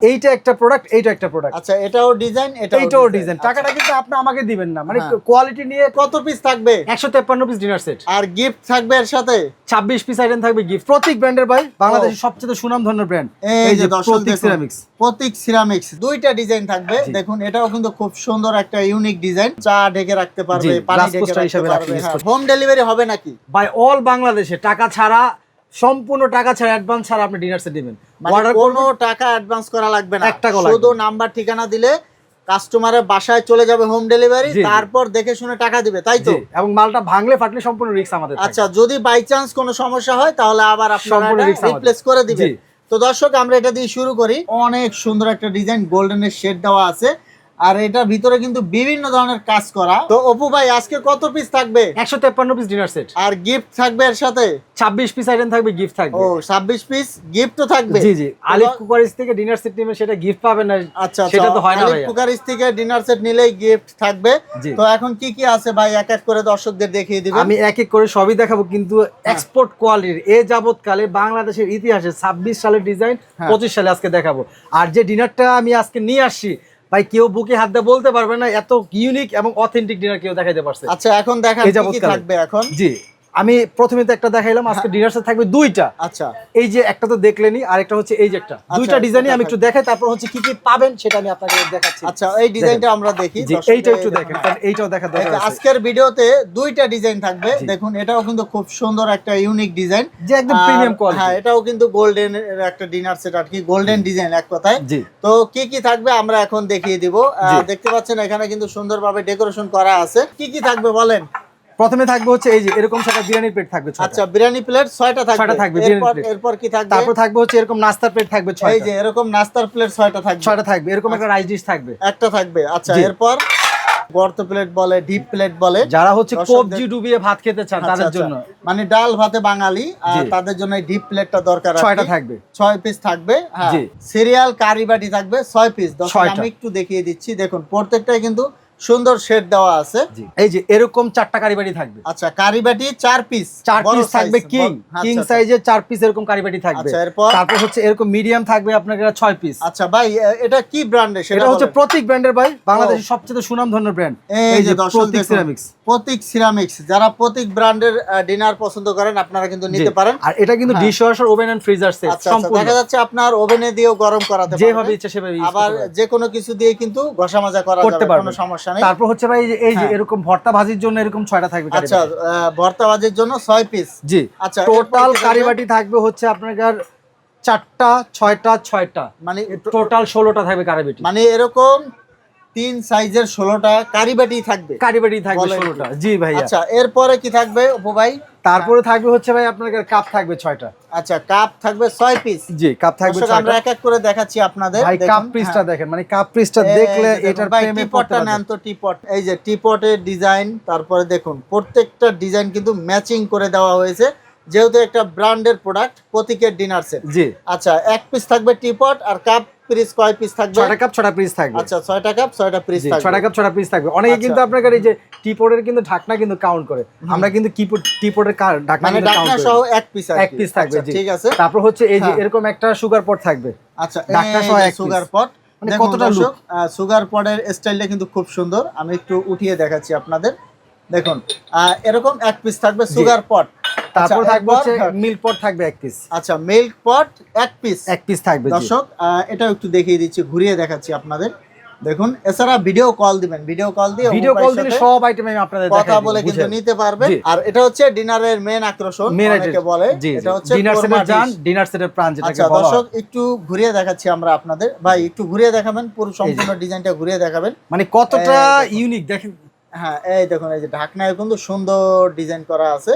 এইটা একটা প্রোডাক্ট এইটা একটা প্রোডাক্ট আচ্ছা এটাও ডিজাইন এটা এইটাও ডিজাইন টাকাটা কিন্তু আপনি আমাকে দিবেন না। মানে হ্যাঁ। কোয়ালিটি নিয়ে কত পিস থাকবে? একশো তেপ্পান্ন পিস ডিনার সেট আর গিফট থাকবে এর সাথে? ছাব্বিশ পিস আইটেম থাকবে গিফট প্রতীক ব্র্যান্ডের ভাই বাংলাদেশের সবচেয়ে সুনাম ধন্য ব্র্যান্ড এই যে প্রতীক সিরামিক্স প্রতীক সিরামিক্স দুইটা ডিজাইন থাকবে। দেখুন এটাও কিন্তু খুব সুন্দর একটা ইউনিক ডিজাইন চা ঢেকে রাখতে পারবে পানি ঢেকে রাখতে পারবে। হোম ডেলিভারি হবে নাকি? বাই অল বাংলাদেশে টাকা ছাড়া সম্পূর্ণ টাকা ছাড়া অ্যাডভান্স ছাড়া আপনি ডিনার সেট দিবেন। মানে অর্ডার কোনো টাকা অ্যাডভান্স করা লাগবে না। এক টাকাও শুধু নাম্বার ঠিকানা দিলে কাস্টমারের বাসায় চলে যাবে হোম ডেলিভারি। তারপর দেখে শুনে টাকা দিবে তাই তো? এবং মালটা ভাঙলে ফাটলে সম্পূর্ণ রিস্ক আমাদের আচ্ছা যদি বাই চান্স কোনো সমস্যা হয় তাহলে আবার আপনারা রিপ্লেস করে দিবে জি। তো দর্শক আমরা এটা দিয়ে শুরু করি। অনেক সুন্দর একটা ডিজাইন গোল্ডেনের শেড দেওয়া আছে। আর এটার ভিতরে কিন্তু বিভিন্ন ধরনের কাজ করা। তো অপু ভাই আজকে কত পিস থাকবে? একশো তেপ্পান্ন পিস ডিনার সেট আর গিফট থাকবে এর সাথে? ছাব্বিশ পিস আইটেম থাকবে গিফট থাকবে। ও ছাব্বিশ পিস গিফটও থাকবে। জি জি। আলিফ কুকারিজ থেকে ডিনার সেট নেবেন সেটা গিফট পাবেন না আচ্ছা সেটা তো হয় না ভাইয়া। কুকারিস থেকে ডিনার সেট নিলেই গিফট থাকবে। তো এখন কি কি আছে ভাই? এক এক করে দর্শকদের দেখিয়ে দিবেন। আমি এক এক করে সবই দেখাবো কিন্তু হ্যাঁ। এক্সপোর্ট কোয়ালিটির এ যাবৎকালে বাংলাদেশের ইতিহাসে ছাব্বিশ সালের ডিজাইন হ্যাঁ। পঁচিশ সালে আজকে দেখাবো। আর যে ডিনারটা আমি আজকে নিয়ে আসছি ভাই কেউ বুকে হাত দিয়ে বলতে পারবে না এত ইউনিক এবং অথেন্টিক ডিনার কেউ দেখাইতে পারছে। আচ্ছা এখন দেখা কি কি থাকবে এখন? জি। আমি প্রথমে তো একটা দেখাইলাম আজকে ডিনার সেট থাকবে দুইটা। আচ্ছা। এই যে একটা তো দেখলেনি আর একটা হচ্ছে এই যে একটা। দুইটা ডিজাইনই আমি একটু দেখাই তারপর হচ্ছে কি কি পাবেন সেটা আমি আপনাকে দেখাচ্ছি। আচ্ছা এই ডিজাইনটা আমরা দেখি এইটা একটু দেখেন কারণ এইটাও দেখা দরকার আছে। আজকের ভিডিওতে দুইটা ডিজাইন থাকবে। দেখুন এটাও কিন্তু খুব সুন্দর একটা ইউনিক ডিজাইন যে একদম প্রিমিয়াম কোয়ালিটি হ্যাঁ এটাও কিন্তু গোল্ডেন এর একটা ডিনার সেট আর কি গোল্ডেন ডিজাইন এক কথায়। তো কি কি থাকবে আমরা এখন দেখিয়ে দিব। দেখতে পাচ্ছেন এখানে কিন্তু সুন্দরভাবে ডেকোরেশন করা আছে। কি কি থাকবে বলেন? প্রথমে থাকবে হচ্ছে এই যে এরকম সাথে বিরিয়ানি প্লেট থাকবে। আচ্ছা বিরিয়ানি প্লেট ছয়টা থাকবে। ছয়টা থাকবে, এরপর কি থাকবে? তারপর থাকবে হচ্ছে এরকম নাস্তার প্লেট থাকবে এই ছয়টা। যে এরকম নাস্তার প্লেট ছয়টা থাকবে। ছয়টা থাকবে এরকম একটা রাইস ডিশ থাকবে। একটা থাকবে। আচ্ছা এরপর বর্ত প্লেট বলে ডিপ প্লেট বলে। যারা হচ্ছে কবজি ডুবিয়ে ভাত খেতে চান আচ্ছা, তাদের আচ্ছা। জন্য। মানে ডাল ভাতে বাঙালি আর তাদের জন্য এই ডিপ প্লেটটা দরকার আর ছয়টা থাকবে। ছয় পিস থাকবে হ্যাঁ। সিরিয়াল কারি বাটি থাকবে ছয় পিস দশ। আমি একটু দেখিয়ে দিচ্ছি। দেখুন প্রত্যেকটাই কিন্তু সুন্দর শেড দেওয়া আছে। এই যে এরকম চারটা কারিবাটি থাকবে। আচ্ছা কারি বাটি চার পিস চার পিস থাকবে কিং কিং। সাইজের চার পিস এরকম কারিবাটি থাকবে। আচ্ছা তারপর হচ্ছে এরকম মিডিয়াম থাকবে আপনার ছয় পিস আচ্ছা ভাই এটা কি ব্র্যান্ডের সেটা এটা হচ্ছে প্রতীক ব্র্যান্ডের ভাই বাংলাদেশের সবচেয়ে সুনাম ধন্য ব্র্যান্ড এই যে প্রতীক সিরামিক্স প্রতীক সিরামিক্স যারা প্রতীক ব্র্যান্ডের ডিনার পছন্দ করেন আপনারা কিন্তু নিতে পারেন। আর এটা কিন্তু। Dish washer oven and freezer set সম্পূর্ণ। দেখা যাচ্ছে আপনার ওভেনে দিয়েও গরম করাতে পারবেন। যেভাবে ইচ্ছা সেভাবে আবার যে কোনো কিছু দিয়ে কিন্তু ঘষা মাজা করা করতে যাবে। কোনো সমস্যা নেই। তারপর হচ্ছে ভাই এই যে- হ্যাঁ। এরকম ভর্তা ভাজির জন্য এরকম ছয়টা থাকবে আচ্ছা ভর্তা ভাজির জন্য ছয় পিস জি। আচ্ছা টোটাল? কারিবাটি থাকবে হচ্ছে আপনার চারটা ছয়টা ছয়টা। মানে টোটাল ষোলোটা থাকবে কারিবাটি মানে এরকম তিন সাইজের ষোলোটা কারিবাটি থাকবে। কারিবাটি থাকবে ষোলোটা। জি ভাইয়া। আচ্ছা এরপরে কি থাকবে অপু ভাই? তারপরে থাকবে হচ্ছে ভাই আপনার কাপ থাকবে ছয়টা। আচ্ছা কাপ থাকবে ছয় পিস। জি কাপ থাকবে আমরা এক এক করে দেখাচ্ছি আপনাদের। ভাই কাপ পিসটা হ্যাঁ। দেখেন মানে কাপ পিসটা দেখলে এটার প্রেমে পড়তে নেন তো টিপট এই যে টিপটের ডিজাইন তারপরে দেখুন প্রত্যেকটা ডিজাইন কিন্তু ম্যাচিং করে দেওয়া হয়েছে। যেহেতু একটা ব্র্যান্ডের প্রোডাক্ট প্রতীকের ডিনার সেট জি। আচ্ছা এক পিস থাকবে টিপট আর কাপ পিস কয় পিস থাকবে? ছয়টা কাপ ছয়টা পিস থাকবে। আচ্ছা ছয়টা কাপ ছয়টা পিস জি, থাকবে। ছয়টা কাপ ছয়টা পিস থাকবে। অনেকে আচ্ছা। কিন্তু আপনার এই যে টিপোর্ডের কিন্তু ঢাকনা কিন্তু কাউন্ট করে। আমরা কিন্তু কিপোর্ড টিপোর্ডের ঢাকনা মানে কাউন্ট সহ এক পিস এক piece থাকবে, জি। ঠিক আছে। তারপর হচ্ছে এই যে হ্যাঁ। এরকম একটা সুগার পট থাকবে। আচ্ছা ডাকনা সহ এক সুগার পট মানে কতটা দর্শক সুগার পটের স্টাইলটা কিন্তু খুব সুন্দর। আমি একটু উঠিয়ে দেখাচ্ছি আপনাদের। দেখুন আহ, এরকম এক পিস থাকবে সুগার পট তারপর থাকবে হচ্ছে। মিল্ক পট থাকবে এক পিস আচ্ছা মিল্ক পট এক পিস এক পিস থাকবে দর্শক এটাও একটু দেখিয়ে দিচ্ছি ঘুরিয়ে দেখাচ্ছি আপনাদের। দেখুন এছাড়া ভিডিও কল দিবেন ভিডিও কল দিয়ে ভিডিও কল দিলে সব আইটেম আমি আপনাদের কথা বলে কিন্তু নিতে পারবে আর এটা হচ্ছে ডিনারের মেন আকর্ষণ অনেকে বলে। এটা হচ্ছে ডিনার সেটের জান ডিনার সেটের প্রাণ যেটাকে আচ্ছা বলা। দর্শক একটু ঘুরিয়ে দেখাচ্ছি আমরা আপনাদের। ভাই একটু ঘুরিয়ে দেখাবেন পুরো সম্পূর্ণ ডিজাইনটা ঘুরিয়ে দেখাবেন। মানে কতটা ইউনিক দেখেন। হ্যাঁ এই দেখুন এই যে ঢাকনায় কিন্তু সুন্দর ডিজাইন করা আছে।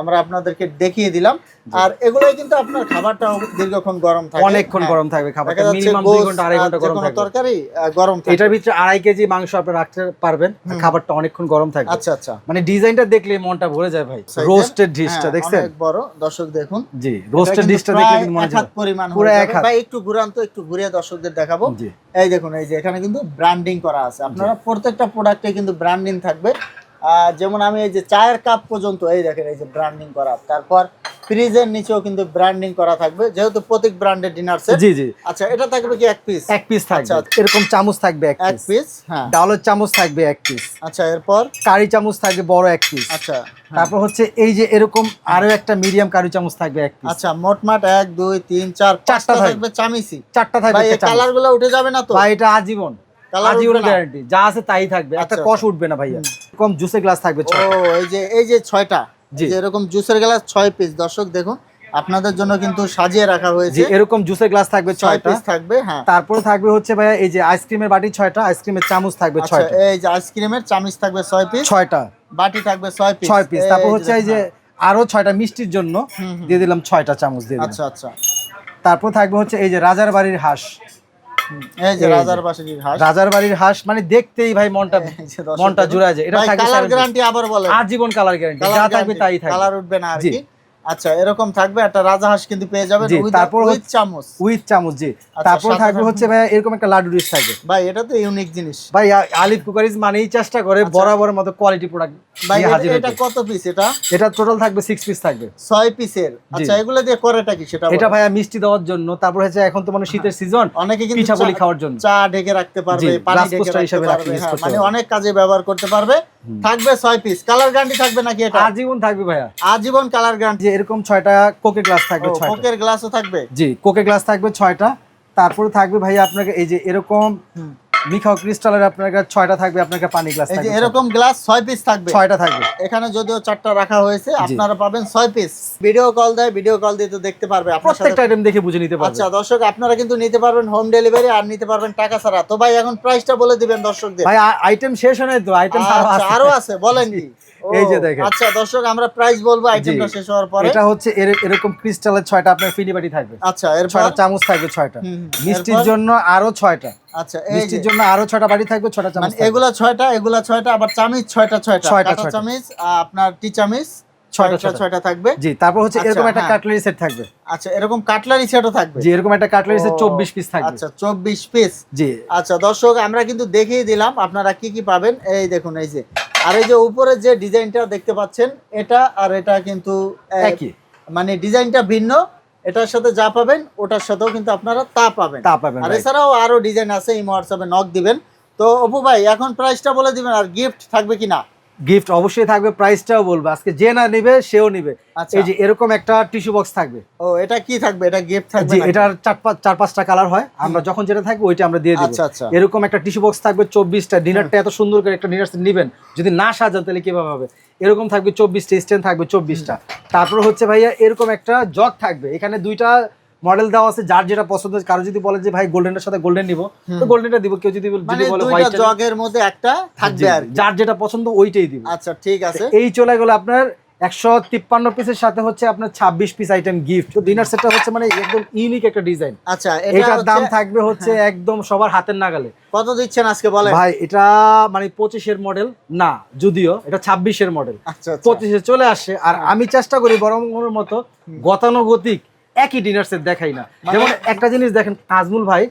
আমরা আপনাদেরকে দেখিয়ে দিলাম। আর এগুলোই কিন্তু আপনার খাবারটা দীর্ঘক্ষণ গরম থাকে। অনেকক্ষণ হ্যাঁ, গরম থাকবে খাবারটা। মিনিমাম দুই গোস ঘণ্টা আড়াই ঘণ্টা গরম থাকবে। তরকারি গরম থাকে এটার ভিতরে আড়াই কেজি মাংস আপনি রাখতে পারবেন। খাবারটা অনেকক্ষণ গরম থাকবে। আচ্ছা আচ্ছা। মানে ডিজাইনটা দেখলে মনটা ভরে যায় ভাই? রোস্টেড ডিশটা হ্যাঁ, দেখছেন অনেক বড়। দর্শক দেখুন। জি রোস্টেড ডিশটা দেখলে কিন্তু মনে হয় পরিমাণ পুরো এক হাত। ভাই একটু ঘুরান তো একটু ঘুরিয়ে দর্শকদের দেখাবো। এই দেখুন এই যে এখানে কিন্তু ব্র্যান্ডিং করা আছে। আপনারা প্রত্যেকটা প্রোডাক্টে কিন্তু ব্র্যান্ডিং থাকবে। যেমন আমি এই যে চায়ের কাপ পর্যন্ত এই দেখেন এই যে ব্র্যান্ডিং করা। তারপর ফ্রিজের নিচেও কিন্তু ব্র্যান্ডিং করা থাকবে যেহেতু প্রত্যেক ব্র্যান্ডের ডিনার সেট জি জি। আচ্ছা এটা থাকবে কি এক পিস এক পিস থাকবে। আচ্ছা, আচ্ছা। এরকম চামচ থাকবে এক এক পিস হ্যাঁ। ডালের চামচ থাকবে এক পিস আচ্ছা এরপর? কারি চামচ থাকবে বড় এক পিস আচ্ছা হ্যাঁ। তারপর হচ্ছে এই যে এরকম আরও একটা মিডিয়াম কারি চামচ থাকবে এক পিস আচ্ছা মোটমাট এক দুই তিন চার চারটা থাকবে। চামিচি। চারটা থাকবে ভাই এই একটা চামচ। কালারগুলো উঠে যাবে না তো? ভাই এটা আজীবন। গ্যারান্টি যা আছে তাই থাকবে। একটা আচ্ছা, কষ আচ্ছা। উঠবে না ভাইয়া। কম জুসের গ্লাস থাকবে ও এই যে এই যে ছয়টা যে এরকম জুসের গ্লাস ছয় পিস দর্শক দেখুন আপনাদের জন্য কিন্তু সাজিয়ে রাখা হয়েছে। এরকম জুসের গ্লাস থাকবে ছয় পিস থাকবে হ্যাঁ। তারপরে থাকবে হচ্ছে ভাইয়া এই যে আইসক্রিমের বাটি ছয়টা আইসক্রিমের চামচ থাকবে আচ্ছা ছয়টা। এই যে আইসক্রিমের চামচ থাকবে ছয় পিস ছয়টা। বাটি থাকবে ছয় পিস ছয় পিস তারপর হচ্ছে এই যে আরও ছয়টা মিষ্টির জন্য। দিয়ে দিলাম ছয়টা চামচ দিয়ে দিলাম। আচ্ছা আচ্ছা। তারপর থাকবে হচ্ছে এই যে রাজার বাড়ির হাঁস। এই যে রাজার বাড়ির হাঁস। রাজার বাড়ির হাঁস মানে দেখতেই ভাই মনটা মনটা জুড়ায় জুড়ে যায় এটা কালার গ্যারান্টি আবার বলে আজীবন কালার গ্যারান্টি যা থাকবে তাই থাকবে। কালার উঠবে না আর কি। আচ্ছা এরকম থাকবে একটা রাজা হাঁস কিন্তু পেয়ে যাবেন তারপর হচ্ছে- চামচ। উইথ চামচ জি। আচ্ছা, তারপর থাকবে হচ্ছে ভাই এরকম একটা লাড্ডু ডিশ থাকবে। ভাই এটা তো ইউনিক জিনিস। ভাই আলিফ কুকারিজ মানেই চেষ্টা করে বরাবরের মতো কোয়ালিটি প্রোডাক্ট ভাই এটা-। কত পিস এটা? এটা টোটাল থাকবে সিক্স পিস থাকবে। ছয় পিসের আচ্ছা এগুলো দিয়ে করেটা কি সেটা এটা। ভাইয়া মিষ্টি দেওয়ার জন্য তারপর হচ্ছে এখন তো মানে শীতের সিজন অনেকে কিন্তু চা- খাওয়ার জন্য। চা ঢেকে রাখতে পারবে পানি ঢেকে রাখতে পারবে হ্যাঁ, মানে অনেক কাজে ব্যবহার করতে পারবে। থাকবে ছয় পিস কালার গ্যারান্টি থাকবে নাকি এটা? আজীবন থাকবে ভাইয়া। আজীবন কালার গ্যারান্টি এরকম ছয়টা কোকে গ্লাস থাকবে কোকের গ্লাসও থাকবে? জি কোকে গ্লাস থাকবে ছয়টা। তারপরে থাকবে ভাইয়া আপনাকে এই যে এরকম মিখাও ক্রিস্টালের আপনার কাছে ছয়টা থাকবে আপনার কাছে পানি গ্লাস থাকবে। এরকম গ্লাস ছয় পিস থাকবে। ছয়টা থাকবে। এখানে যদিও চারটা রাখা হয়েছে আপনারা পাবেন ছয় পিস ভিডিও কল দেয় ভিডিও কল দিয়ে তো দেখতে পারবে। প্রত্যেকটা আইটেম দেখে বুঝে নিতে পারবে। আচ্ছা দর্শক আপনারা কিন্তু নিতে পারবেন হোম ডেলিভারি আর নিতে পারবেন টাকা ছাড়া। তো ভাই এখন প্রাইসটা বলে দিবেন দর্শকদের। ভাই আইটেম শেষ হয় তো আইটেম আছে। আরও আছে বলেন কি? এই যে দেখেন। আচ্ছা দর্শক আমরা প্রাইস বলব আইটেমটা শেষ হওয়ার পরে। এটা হচ্ছে এরকম ক্রিস্টালের ছয়টা আপনার ফিনি বাটি থাকবে। আচ্ছা এরপর? ছয়টা চামচ থাকবে ছয়টা। মিষ্টির জন্য আরও ছয়টা। আচ্ছা মিষ্টির জন্য আরও ছয়টা বাটি থাকবে ছয়টা চামচ মানে এগুলা ছয়টা এগুলা ছয়টা আবার চামিচ ছয়টা ছয়টা। ছয়টা। চামিচ আপনার টি চামিচ ছয়টা, ছয়টা থাকবে। জি তারপর হচ্ছে আচ্ছা, এরকম একটা হ্যাঁ। কাটলারি সেট থাকবে। আচ্ছা এরকম কাটলারি সেটও থাকবে। জি এরকম একটা কাটলারি সেট পিস থাকবে। আচ্ছা পিস জি। আচ্ছা দর্শক আমরা কিন্তু দেখিয়ে দিলাম আপনারা কি কি পাবেন? এই দেখুন এই যে আর এই যে উপরে যে ডিজাইনটা দেখতে পাচ্ছেন এটা আর এটা কিন্তু একই। মানে ডিজাইনটা ভিন্ন। এটার সাথে যা পাবেন ওটার সাথেও কিন্তু আপনারা তা পাবেন। তা পাবেন আর এছাড়াও আরও ডিজাইন আছে এই হোয়াটসঅ্যাপে নক দিবেন। তো অপু ভাই এখন প্রাইসটা বলে দিবেন আর গিফট থাকবে কি না গিফট অবশ্যই থাকবে প্রাইসটাও বলব। আজকে যে না নিবে সেও নিবে। আচ্ছা। এই যে এরকম একটা টিস্যু বক্স থাকবে। ও এটা কি থাকবে? এটা গিফট থাকবে? এটার চার পাঁচ চার পাঁচটা কালার হয়। আমরা যখন যেটা থাকবে ওইটা আমরা দিয়ে দিব। আচ্ছা আচ্ছা। এরকম একটা টিস্যু বক্স থাকবে চব্বিশটা। ডিনারটা এত সুন্দর করে একটা ডিনার নিবেন। যদি না সাজান তাহলে কীভাবে হবে? এরকম থাকবে চব্বিশটা স্ট্যান্ড থাকবে চব্বিশটা। তারপর হচ্ছে ভাইয়া এরকম একটা জগ থাকবে। এখানে দুইটা মডেল দেওয়া আছে যার যেটা পছন্দ কারও যদি বলে যে ভাই গোল্ডেনের সাথে গোল্ডেন নিব তো গোল্ডেনটা দিব কেউ যদি বলে- মানে যদি বলে দুইটা জগের মধ্যে একটা থাকবে আর। যার যেটা পছন্দ ওইটাই দিব। আচ্ছা ঠিক আছে। এই চলে গেল আপনার একশো তিপ্পান্ন পিসের সাথে হচ্ছে আপনার ছাব্বিশ পিস আইটেম গিফট তো ডিনার সেটটা হচ্ছে মানে একদম ইউনিক একটা ডিজাইন আচ্ছা এটার দাম থাকবে হচ্ছে একদম সবার হাতের নাগালে। কত দিচ্ছেন আজকে বলেন? ভাই এটা মানে পঁচিশের মডেল না যদিও এটা ছাব্বিশের মডেল আচ্ছা আচ্ছা। পঁচিশে চলে আসে আর আমি চেষ্টা করি বরং মতো গতানুগতিক একই ডিনার সেট দেখাই না। যেমন একটা জিনিস দেখেন তাজমুল ভাই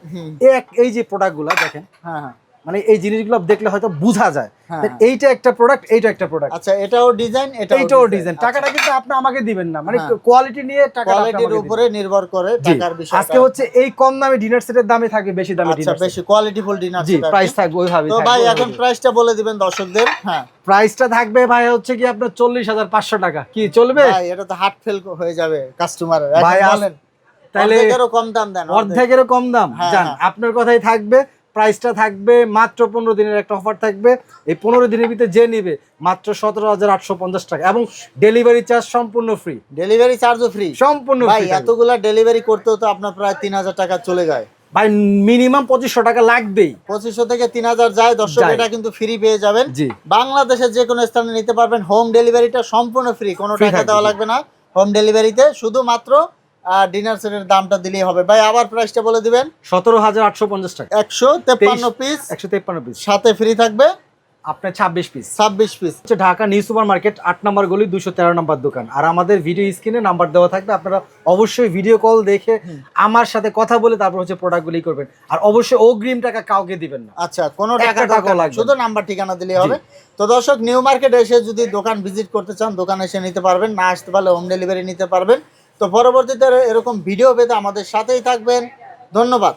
এই যে প্রোডাক্টগুলা দেখেন। হ্যাঁ হ্যাঁ। মানে এই জিনিসগুলো দেখলে হয়তো বোঝা যায় হ্যাঁ, হ্যাঁ। এইটা একটা প্রোডাক্ট এইটা একটা প্রোডাক্ট আচ্ছা এটাও ডিজাইন এটা এইটাও ডিজাইন টাকাটা কিন্তু আপনি আমাকে দিবেন না। মানে হ্যাঁ। কোয়ালিটি নিয়ে টাকা কোয়ালিটির উপরে নির্ভর করে টাকার বিষয় আজকে হচ্ছে এই কম দামে ডিনার সেটের দামে থাকবে বেশি দামে ডিনার আচ্ছা বেশি কোয়ালিটি ফুল ডিনার জি প্রাইস থাকবে ওইভাবে তো ভাই এখন প্রাইসটা বলে দিবেন দর্শকদের। হ্যাঁ। প্রাইসটা থাকবে ভাই হচ্ছে কি আপনার চল্লিশ হাজার পাঁচশো টাকা। কি চলবে? ভাই এটা তো হার্ট ফেল হয়ে যাবে কাস্টমার ভাই, বলেন তাহলে অর্ধেকেরও কম দাম দেন অর্ধেকেরও কম দাম। হ্যাঁ, জান হ্যাঁ। আপনার কথাই থাকবে। প্রাইসটা থাকবে মাত্র পনেরো দিনের একটা অফার থাকবে। এই পনেরো দিনের ভিতরে যে নিবে মাত্র সতেরো হাজার আটশো পঞ্চাশ টাকা এবং ডেলিভারি চার্জ সম্পূর্ণ ফ্রি ডেলিভারি চার্জও ফ্রি সম্পূর্ণ ভাই এতগুলা ডেলিভারি করতেও তো আপনার প্রায় তিন হাজার টাকা চলে যায়। ভাই মিনিমাম পঁচিশশো টাকা লাগবেই। পঁচিশশো থেকে তিন হাজার যায় দর্শক। এটা কিন্তু ফ্রি পেয়ে যাবেন। জি। বাংলাদেশের যে কোনো স্থানে নিতে পারবেন। হোম ডেলিভারিটা সম্পূর্ণ ফ্রি কোনো টাকা দেওয়া লাগবে না। হোম ডেলিভারিতে শুধুমাত্র ডিনার সেটের দামটা দিলেই হবে। ভাই আবার প্রাইসটা বলে দিবেন। সতেরো হাজার আটশো পঞ্চাশ টাকা। একশো তেপ্পান্ন পিস একশো তেপ্পান্ন পিস সাথে ফ্রি থাকবে আপনার ছাব্বিশ পিস ছাব্বিশ piece Dhaka new super market আট নম্বর গলি দুশো তেরো নম্বর দোকান। আর আমাদের ভিডিও স্ক্রিনে নাম্বার দেওয়া থাকবে আপনারা অবশ্যই ভিডিও কল দেখে আমার সাথে কথা বলে তারপর হচ্ছে প্রোডাক্টগুলি করবেন। আর অবশ্যই অগ্রিম টাকা কাউকে দিবেন না। আচ্ছা কোনো টাকা টাকা লাগবে শুধু নাম্বার ঠিকানা দিলেই হবে। তো দর্শক নিউ মার্কেট এসে যদি দোকান ভিজিট করতে চান দোকানে এসে নিতে পারবেন না আসতে পারলে হোম ডেলিভারি নিতে পারবেন। তো পরবর্তীতে এরকম ভিডিও পেতে আমাদের সাথেই থাকবেন। ধন্যবাদ।